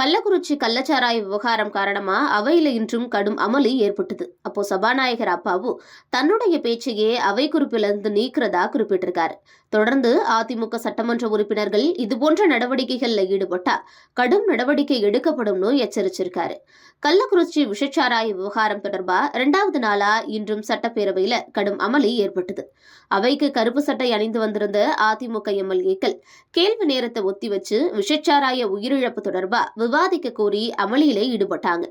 கள்ளக்குறிச்சி கள்ளச்சாராய விவகாரம் காரணமா அவையில இன்றும் கடும் அமளி ஏற்பட்டது. அப்போ சபாநாயகர் அப்பாவு தன்னுடைய பேச்சையே அவை குறிப்பிலிருந்து நீக்கிறதா குறிப்பிட்டிருக்காரு. தொடர்ந்து அதிமுக சட்டமன்ற உறுப்பினர்கள் இதுபோன்ற நடவடிக்கைகள்ல ஈடுபட்டா கடும் நடவடிக்கை எடுக்கப்படும்னு எச்சரிச்சிருக்காரு. கள்ளக்குறிச்சி விஷச்சாராய விவகாரம் தொடர்பா இரண்டாவது நாளா இன்றும் சட்டப்பேரவையில கடும் அமளி ஏற்பட்டது. அவைக்கு கருப்பு சட்டை அணிந்து வந்திருந்த அதிமுக எம்எல்ஏக்கள் கேள்வி நேரத்தை ஒத்தி வச்சு விஷச்சாராய உயிரிழப்பு தொடர்பா விவாதிக்க கோரி அமளியிலே ஈடுபட்டாங்க.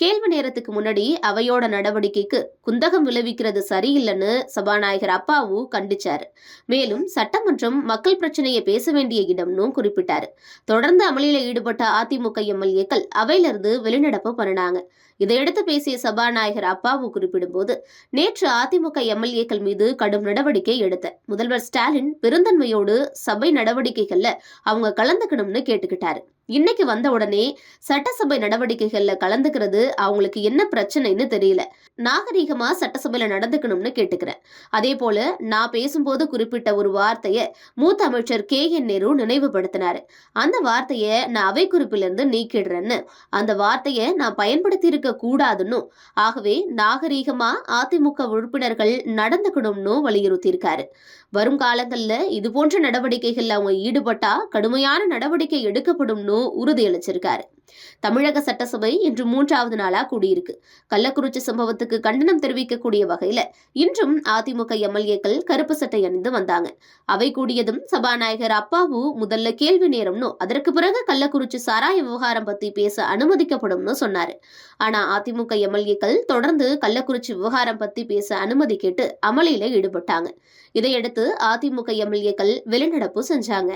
கேள்வி நேரத்துக்கு முன்னாடி அவையோட நடவடிக்கைக்கு குந்தகம் விளைவிக்கிறது சரியில்லைன்னு சபாநாயகர் அப்பாவு கண்டிச்சாரு. மேலும் சட்டமன்றம் மக்கள் பிரச்சனையை பேச வேண்டிய இடம்னு குறிப்பிட்டாரு. தொடர்ந்து அமளியில ஈடுபட்ட அதிமுக எம்எல்ஏக்கள் அவையிலிருந்து வெளிநடப்பு பண்ணினாங்க. இதையடுத்து பேசிய சபாநாயகர் அப்பாவு குறிப்பிடும்போது நேற்று அதிமுக எம்எல்ஏக்கள் மீது கடும் நடவடிக்கை எடுத்த முதல்வர் ஸ்டாலின் பெருந்தன்மையோடு சபை நடவடிக்கைகள்ல அவங்க கலந்துக்கணும்னு கேட்டுக்கிட்டாரு. இன்னைக்கு வந்த உடனே சட்டசபை நடவடிக்கைகள்ல கலந்துக்கிறது அவங்களுக்கு என்ன பிரச்சனைன்னு தெரியல. நாகரீகமா சட்டசபையில நடந்துக்கணும்னு கேட்டுக்கிறேன். அதே போல நான் பேசும்போது குறிப்பிட்ட ஒரு வார்த்தைய மூத்த அமைச்சர் கே என் நேரு நினைவுபடுத்தினாரு. அந்த வார்த்தைய நான் அவை குறிப்பிலிருந்து நீக்கிடுறேன்னு. அந்த வார்த்தைய நான் பயன்படுத்தி இருக்க கூடாதுன்னு. ஆகவே நாகரீகமா அதிமுக உறுப்பினர்கள் நடந்துக்கணும்னு வலியுறுத்தியிருக்காரு. வரும் காலங்கள்ல இது போன்ற நடவடிக்கைகள்ல அவங்க ஈடுபட்டா கடுமையான நடவடிக்கை எடுக்கப்படும்னு உறுதியளிச்சிருக்காரு. தமிழக சட்டசபை இன்று மூன்றாவது நாளா கூடியிருக்கு. கள்ளக்குறிச்சி சம்பவத்துக்கு கண்டனம் தெரிவிக்கக்கூடிய வகையில இன்றும் அதிமுக எம்எல்ஏக்கள் கருப்பு சட்டை அணிந்து வந்தாங்க. அவை கூடியதும் சபாநாயகர் அப்பாவு முதல்ல கேள்வி நேரம்னு அதற்கு பிறகு கள்ளக்குறிச்சி சாராய விவகாரம் பத்தி பேச அனுமதிக்கப்படும்னு சொன்னாரு. ஆனா அதிமுக எம்எல்ஏக்கள் தொடர்ந்து கள்ளக்குறிச்சி விவகாரம் பத்தி பேச அனுமதி கேட்டு அமளியில ஈடுபட்டாங்க. இதையடுத்து அதிமுக எம்எல்ஏக்கள் வெளிநடப்பு செஞ்சாங்க.